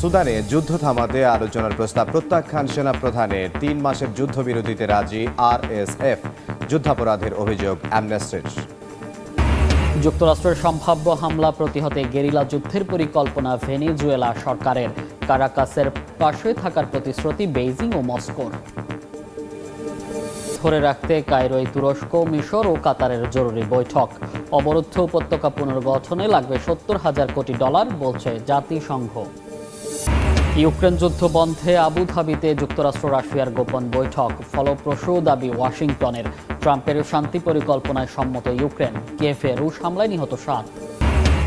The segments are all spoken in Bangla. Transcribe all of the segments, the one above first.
সুদানে যুদ্ধ থামাতে আলোচনার প্রস্তাব প্রত্যাখ্যান সেনা প্রধানের তিন মাসের যুদ্ধবিরতিতে রাজি আরএসএফ। যুদ্ধাপরাধের অভিযোগ অ্যামনেস্টির। যুক্তরাষ্ট্রের সম্ভাব্য হামলা প্রতিহতে গেরিলা যুদ্ধের পরিকল্পনা ভেনিজুয়েলা সরকারের। কারাকাসের পাশে থাকার প্রতিশ্রুতি বেইজিং ও মস্কোর। ধরে রাখতে কায়রোয় তুরস্ক, মিশর ও কাতারের জরুরি বৈঠক। অবরুদ্ধ উপত্যকা পুনর্গঠনে লাগবে সত্তর হাজার কোটি ডলার, বলছে জাতিসংঘ। ইউক্রেন যুদ্ধ বন্ধে আবুধাবিতে যুক্তরাষ্ট্র রাশিয়ার গোপন বৈঠক। ফলপ্রসূ দাবি ওয়াশিংটনের। ট্রাম্পের শান্তি পরিকল্পনায় সম্মত ইউক্রেন। কেফে রুশ হামলায় নিহত সাত।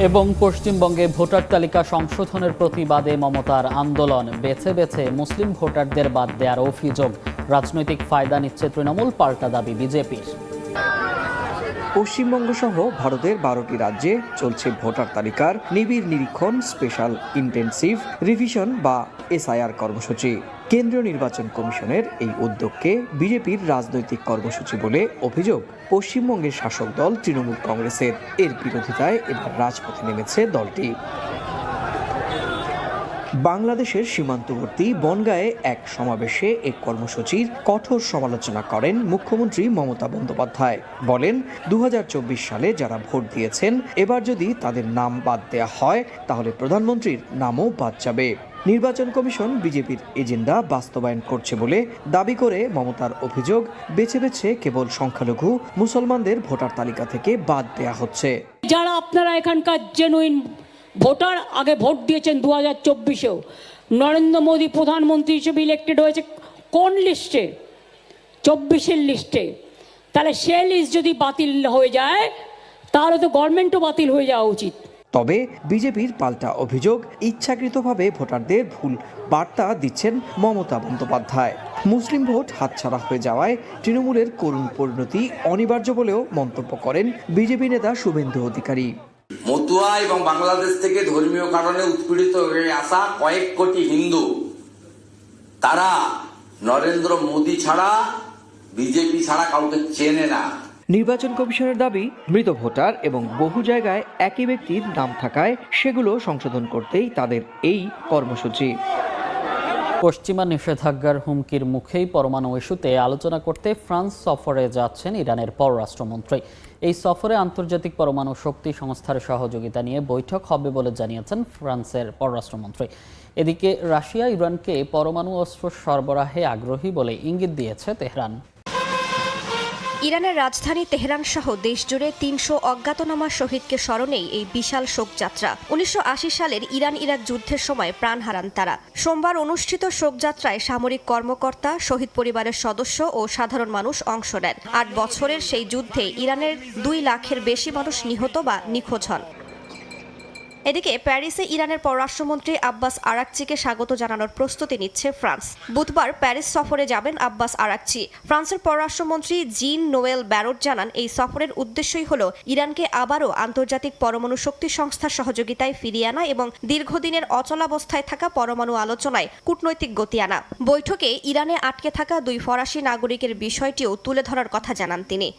এবং পশ্চিমবঙ্গে ভোটার তালিকা সংশোধনের প্রতিবাদে মমতার আন্দোলন। বেছে বেছে মুসলিম ভোটারদের বাদ দেওয়ার অভিযোগ। রাজনৈতিক ফায়দা নিচ্ছে তৃণমূল পাল্টা দাবি বিজেপির। পশ্চিমবঙ্গ সহ ভারতের বারোটি রাজ্যে চলছে ভোটার তালিকার নিবিড় নিরীক্ষণ স্পেশাল ইন্টেনসিভ রিভিশন বা এসআইআর কর্মসূচি। কেন্দ্রীয় নির্বাচন কমিশনের এই উদ্যোগকে বিজেপির রাজনৈতিক কর্মসূচি বলে অভিযোগ পশ্চিমবঙ্গের শাসক দল তৃণমূল কংগ্রেসের। এর বিরোধিতায় এবার রাজপথে নেমেছে দলটি। বাংলাদেশের সীমান্তবর্তী বনগাঁয়ে এক সমাবেশে এক কর্মসূচির কঠোর সমালোচনা করেন মুখ্যমন্ত্রী মমতা বন্দ্যোপাধ্যায়। বলেন দু হাজার চব্বিশ সালে যারা ভোট দিয়েছেন, এবার যদি তাদের নাম বাদ দেওয়া হয়, তাহলে প্রধানমন্ত্রীর নামও বাদ যাবে। নির্বাচন কমিশন বিজেপির এজেন্ডা বাস্তবায়ন করছে বলে দাবি করে মমতার অভিযোগ, বেছে বেছে কেবল সংখ্যালঘু মুসলমানদের ভোটার তালিকা থেকে বাদ দেয়া হচ্ছে। যারা আপনারা এখানকার জেনুইন ভোটার আগে ভোট দিয়েছেন দু হাজার চব্বিশেও। নরেন্দ্র মোদী প্রধানমন্ত্রী হিসেবে ইলেক্টেড হয়েছে কোন লিস্টে? চব্বিশের লিস্টে। তাহলে সে লিস্ট যদি বাতিল হয়ে যায়, তাহলে তো গভর্নমেন্টও বাতিল হয়ে যাওয়া উচিত। তবে বিজেপির পাল্টা অভিযোগ, ইচ্ছাকৃতভাবে ভোটারদের ভুল বার্তা দিচ্ছেন মমতা বন্দ্যোপাধ্যায়। মুসলিম ভোট হাতছাড়া হয়ে যাওয়ায় তৃণমূলের করুণ পরিণতি অনিবার্য বলেও মন্তব্য করেন বিজেপি নেতা শুভেন্দু অধিকারী। মতুয়া এবং বাংলাদেশ থেকে ধর্মীয় কারণে উৎপীড়িত হয়ে আসা কয়েক কোটি হিন্দু, তারা নরেন্দ্র মোদী ছাড়া, বিজেপি ছাড়া কাউকে চেনে না। নির্বাচন কমিশনের দাবি, মৃত ভোটার এবং বহু জায়গায় একই ব্যক্তির নাম থাকায় সেগুলো সংশোধন করতেই তাদের এই কর্মসূচি। পশ্চিমা নিষেধাজ্ঞার হুমকির মুখেই পরমাণু ইস্যুতে আলোচনা করতে ফ্রান্স সফরে যাচ্ছেন ইরানের পররাষ্ট্রমন্ত্রী। এই সফরে আন্তর্জাতিক পরমাণু শক্তি সংস্থার সহযোগিতা নিয়ে বৈঠক হবে বলে জানিয়েছেন ফ্রান্সের পররাষ্ট্রমন্ত্রী। এদিকে রাশিয়া ইরানকে পরমাণু অস্ত্র সরবরাহে আগ্রহী বলে ইঙ্গিত দিয়েছে তেহরান। ইরানের রাজধানী তেহরান সহ দেশজুড়ে তিনশো অজ্ঞাতনামা শহীদকে স্মরণেই এই বিশাল শোকযাত্রা। উনিশশো আশি সালের ইরান ইরাক যুদ্ধের সময় প্রাণ হারান তারা। সোমবার অনুষ্ঠিত শোকযাত্রায় সামরিক কর্মকর্তা, শহীদ পরিবারের সদস্য ও সাধারণ মানুষ অংশ নেন। আট বছরের সেই যুদ্ধে ইরানের দুই লাখের বেশি মানুষ নিহত বা নিখোঁজ হন। এদিকে প্যারিসে ইরানের পররাষ্ট্রমন্ত্রী আব্বাস আরাকচিকে স্বাগত জানানোর প্রস্তুতি নিচ্ছে ফ্রান্স। বুধবার প্যারিস সফরে যাবেন আব্বাস আরাকচি। ফ্রান্সের পররাষ্ট্রমন্ত্রী জিন নোয়েল ব্যারট জানান, এই সফরের উদ্দেশ্যই হল ইরানকে আবারও আন্তর্জাতিক পরমাণু শক্তি সংস্থার সহযোগিতায় ফিরিয়ে আনা এবং দীর্ঘদিনের অচলাবস্থায় থাকা পরমাণু আলোচনায় কূটনৈতিক গতি আনা। বৈঠকে ইরানে আটকে থাকা দুই ফরাসি নাগরিকের বিষয়টিও তুলে ধরার কথা জানান তিনি।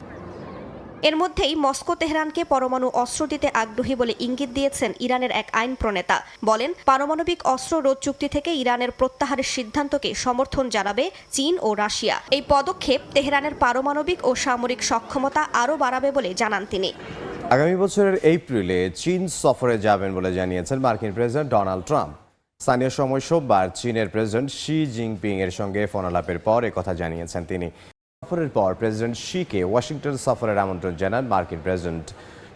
এর মধ্যেই মস্কো তেহরানকে পরমাণু অস্ত্র দিতে আগ্রহী বলে ইঙ্গিত দিয়েছেন ইরানের এক আইন প্রণেতা। বলেন, পারমাণবিক অস্ত্র রোধ চুক্তি থেকে ইরানের প্রত্যাহারের সিদ্ধান্তকে সমর্থন জানাবে চীন ও রাশিয়া। এই পদক্ষেপ তেহরানের পারমাণবিক ও সামরিক সক্ষমতা আরও বাড়াবে বলে জানান তিনি। আগামী বছরের এপ্রিলে চীন সফরে যাবেন বলে জানিয়েছেন মার্কিন প্রেসিডেন্ট ডোনাল্ড ট্রাম্প। স্থানীয় সময় সোমবার চীনের প্রেসিডেন্ট শি জিনপিং এর সঙ্গে ফোনালাপের পর কথা জানিয়েছেন তিনি। সফরের পর প্রেসিডেন্ট শিকে ওয়াশিংটন সফরের আমন্ত্রণ জানান মার্কিন প্রেসিডেন্ট।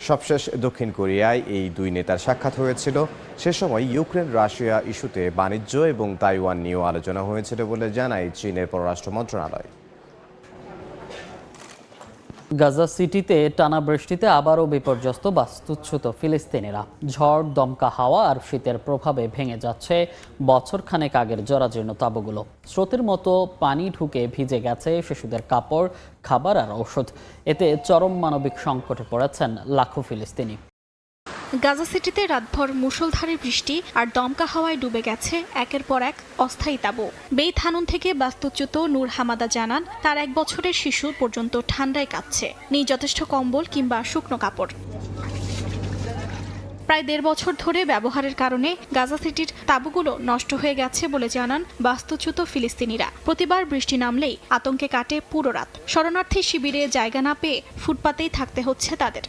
সবশেষ দক্ষিণ কোরিয়ায় এই দুই নেতার সাক্ষাৎ হয়েছিল। সে সময় ইউক্রেন, রাশিয়া ইস্যুতে বাণিজ্য এবং তাইওয়ান নিয়েও আলোচনা হয়েছিল বলে জানায় চীনের পররাষ্ট্র মন্ত্রণালয়। গাজা সিটিতে টানা বৃষ্টিতে আবারও বিপর্যস্ত বাস্তুচ্যুত ফিলিস্তিনিরা। ঝড়, দমকা হাওয়া আর শীতের প্রভাবে ভেঙে যাচ্ছে বছরখানেক আগের জরাজীর্ণ তাবুগুলো। স্রোতের মতো পানি ঢুকে ভিজে গেছে শিশুদের কাপড়, খাবার আর ঔষধ। এতে চরম মানবিক সংকটে পড়েছেন লাখো ফিলিস্তিনি। গাজা সিটিতে রাতভর মুষলধারে বৃষ্টি আর দমকা হাওয়ায় ডুবে গেছে একের পর এক অস্থায়ী তাবু। বেই থানুন থেকে বাস্তুচ্যুত নূর হামাদা জানান, তার এক বছরের শিশু পর্যন্ত ঠান্ডায় কাঁপছে। নেই যথেষ্ট কম্বল কিংবা শুকনো কাপড়। প্রায় দেড় বছর ধরে ব্যবহারের কারণে গাজা সিটির তাঁবুগুলো নষ্ট হয়ে গেছে বলে জানান বাস্তুচ্যুত ফিলিস্তিনিরা। প্রতিবার বৃষ্টি নামলেই আতঙ্কে কাটে পুরো রাত। শরণার্থী শিবিরে জায়গা না পেয়ে ফুটপাতেই থাকতে হচ্ছে তাদের।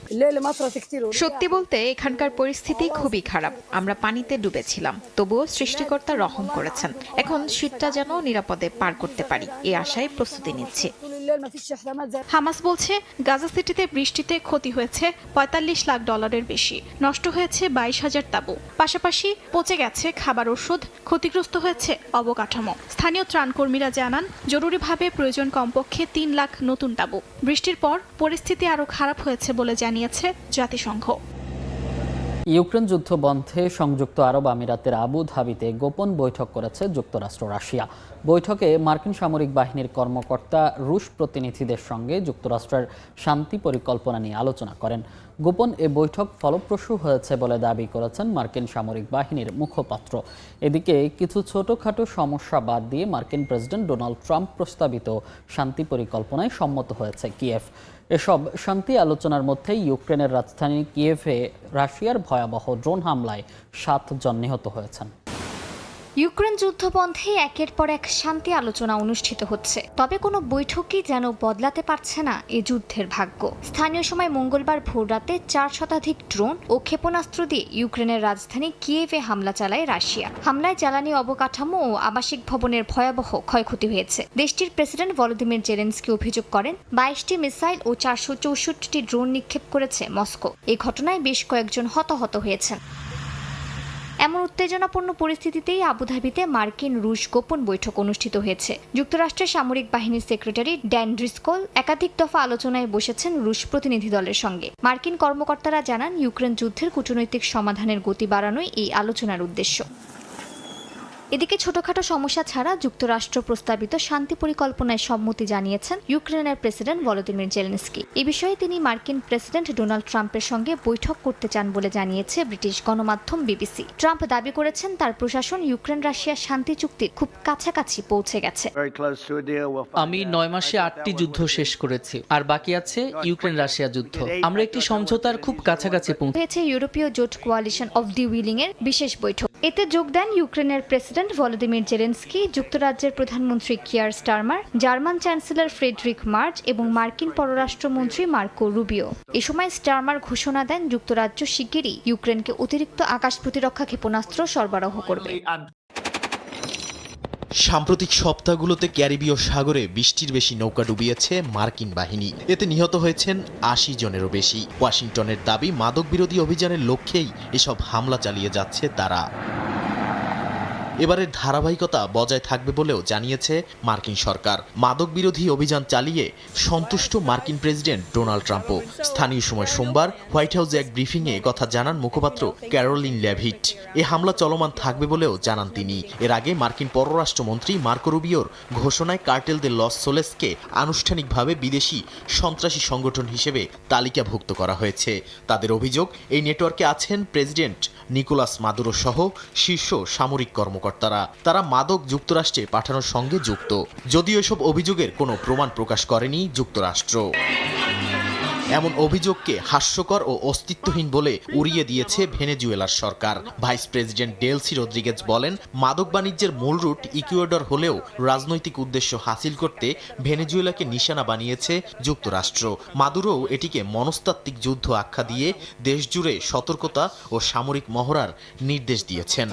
সত্যি বলতে, এখানকার পরিস্থিতি খুবই খারাপ। আমরা পানিতে ডুবেছিলাম, তবুও সৃষ্টিকর্তা রহম করেছেন। এখন শীতটা যেন নিরাপদে পার করতে পারি, এই আশায় প্রস্তুতি নিচ্ছি। হামাস বলছে, গাজা সিটিতে বৃষ্টিতে ক্ষতি হয়েছে পঁয়তাল্লিশ লাখ ডলারের বেশি, নষ্ট হয়েছে বাইশ হাজার তাঁবু। পাশাপাশি পচে গেছে খাবার ওষুধ, ক্ষতিগ্রস্ত হয়েছে অবকাঠামো। স্থানীয় ত্রাণকর্মীরা জানান, জরুরিভাবে প্রয়োজন কমপক্ষে তিন লাখ নতুন তাঁবু। বৃষ্টির পর পরিস্থিতি আরও খারাপ হয়েছে বলে জানিয়েছে জাতিসংঘ। ইউক্রেন যুদ্ধ বন্ধে সংযুক্ত আরব আমিরাতের আবু ধাবিতে গোপন বৈঠক করেছে যুক্তরাষ্ট্র রাশিয়া। বৈঠকে মার্কিন সামরিক বাহিনীর কর্মকর্তা, রুশ প্রতিনিধিদের সঙ্গে যুক্তরাষ্ট্রের শান্তি পরিকল্পনা নিয়ে আলোচনা করেন। গোপন এ বৈঠক ফলপ্রসূ হয়েছে বলে দাবি করেছেন মার্কিন সামরিক বাহিনীর মুখপাত্র। এদিকে কিছু ছোটখাটো সমস্যা বাদ দিয়ে মার্কিন প্রেসিডেন্ট ডোনাল্ড ট্রাম্প প্রস্তাবিত শান্তি পরিকল্পনায় সম্মত হয়েছে কিয়েভ। এসব শান্তি আলোচনার মধ্যে ইউক্রেনের রাজধানী কিয়েভে রাশিয়ার ভয়াবহ ড্রোন হামলায় সাতজন নিহত হয়েছেন। ইউক্রেন যুদ্ধ বন্ধে একের পর এক শান্তি আলোচনা অনুষ্ঠিত হচ্ছে। তবে কোনো বৈঠকই যেন বদলাতে পারছে না এ যুদ্ধের ভাগ্য। স্থানীয় সময় মঙ্গলবার ভোররাতে চার শতাধিক ড্রোন ও ক্ষেপণাস্ত্র দিয়ে ইউক্রেনের রাজধানী কিয়েভে হামলা চালায় রাশিয়া। হামলায় জ্বালানি অবকাঠামো ও আবাসিক ভবনের ভয়াবহ ক্ষয়ক্ষতি হয়েছে। দেশটির প্রেসিডেন্ট ভলোদিমির জেলেন্সকি অভিযোগ করেন, বাইশটি মিসাইল ও চারশো চৌষট্টিটি ড্রোন নিক্ষেপ করেছে মস্কো। এই ঘটনায় বেশ কয়েকজন হতাহত হয়েছেন। এমন উত্তেজনাপূর্ণ পরিস্থিতিতেই আবুধাবিতে মার্কিন রুশ গোপন বৈঠক অনুষ্ঠিত হয়েছে। যুক্তরাষ্ট্রের সামরিক বাহিনীর সেক্রেটারি ড্যান ড্রিসকোল একাধিক দফা আলোচনায় বসেছেন রুশ প্রতিনিধি দলের সঙ্গে। মার্কিন কর্মকর্তারা জানান, ইউক্রেন যুদ্ধের কূটনৈতিক সমাধানের গতি বাড়ানোই এই আলোচনার উদ্দেশ্য। এদিকে ছোটখাটো সমস্যা ছাড়া যুক্তরাষ্ট্র প্রস্তাবিত শান্তি পরিকল্পনায় সম্মতি জানিয়েছেন ইউক্রেনের প্রেসিডেন্ট ভলোদিমির জেলেনস্কি। এ বিষয়ে তিনি মার্কিন প্রেসিডেন্ট ডোনাল্ড ট্রাম্পের সঙ্গে বৈঠক করতে চান বলে জানিয়েছে ব্রিটিশ গণমাধ্যম বিবিসি। ট্রাম্প দাবি করেছেন তার প্রশাসন ইউক্রেন রাশিয়া শান্তি চুক্তির খুব কাছাকাছি পৌঁছে গেছে। আমি নয় মাসে আটটি যুদ্ধ শেষ করেছি আর বাকি আছে ইউক্রেন রাশিয়া যুদ্ধ। আমরা একটি সমঝোতার খুব কাছাকাছি পৌঁছে হয়েছে ইউরোপীয় জোট কোয়ালিশন অফ দি উইলিং এর বিশেষ বৈঠক। এতে যোগ দেন ইউক্রেনের প্রেসিডেন্ট ভলোদিমির জেলেন্সকি, যুক্তরাজ্যের প্রধানমন্ত্রী Keir Starmer, German chancellor Friedrich Merz এবং মার্কিন পররাষ্ট্রমন্ত্রী মার্কো রুবিও। এ সময় স্টারমার ঘোষণা দেন যুক্তরাজ্য শিগগিরই ইউক্রেনকে অতিরিক্ত আকাশ প্রতিরক্ষা ক্ষেপণাস্ত্র সরবরাহ করবে। সাম্প্রতিক সপ্তাহগুলোতে ক্যারিবীয় সাগরে বৃষ্টির বেশি নৌকা ডুবিয়েছে মার্কিন বাহিনী। এতে নিহত হয়েছেন আশি জনেরও বেশি। ওয়াশিংটনের দাবি মাদক বিরোধী অভিযানের লক্ষ্যেই এসব হামলা চালিয়ে যাচ্ছে তারা। এবারের ধারাবাহিকতা বজায় থাকবে বলেও জানিয়েছে মার্কিন সরকার। মাদক বিরোধী অভিযান চালিয়ে সন্তুষ্ট মার্কিন প্রেসিডেন্ট ডোনাল্ড ট্রাম্পও। স্থানীয় সময় সোমবার হোয়াইট হাউসে এক ব্রিফিংয়ে কথা জানান মুখপাত্র ক্যারোলিন ল্যাভিট। এ হামলা চলমান থাকবে বলেও জানান তিনি। এর আগে মার্কিন পররাষ্ট্রমন্ত্রী মার্কো রুবিওর ঘোষণায় কার্টেলদের লস সোলেসকে আনুষ্ঠানিকভাবে বিদেশি সন্ত্রাসী সংগঠন হিসেবে তালিকাভুক্ত করা হয়েছে। তাদের অভিযোগ, এই নেটওয়ার্কে আছেন প্রেসিডেন্ট নিকোলাস মাদুরো সহ শীর্ষ সামরিক কর্মকর্তারা, তারা মাদক যুক্তরাষ্ট্রে পাঠানোর সঙ্গে যুক্ত। যদিও এসব অভিযোগের কোনো প্রমাণ প্রকাশ করেনি যুক্তরাষ্ট্র। এমন অভিযোগকে হাস্যকর ও অস্তিত্বহীন বলে উড়িয়ে দিয়েছে ভেনেজুয়েলার সরকার। ভাইস প্রেসিডেন্ট ডেলসি রদ্রিগেজ বলেন, মাদক বাণিজ্যের মূল রুট ইকুয়েডর হলেও রাজনৈতিক উদ্দেশ্য হাসিল করতে ভেনেজুয়েলাকে নিশানা বানিয়েছে যুক্তরাষ্ট্র। মাদুরোও এটিকে মনস্তাত্ত্বিক যুদ্ধ আখ্যা দিয়ে দেশজুড়ে সতর্কতা ও সামরিক মহড়ার নির্দেশ দিয়েছেন।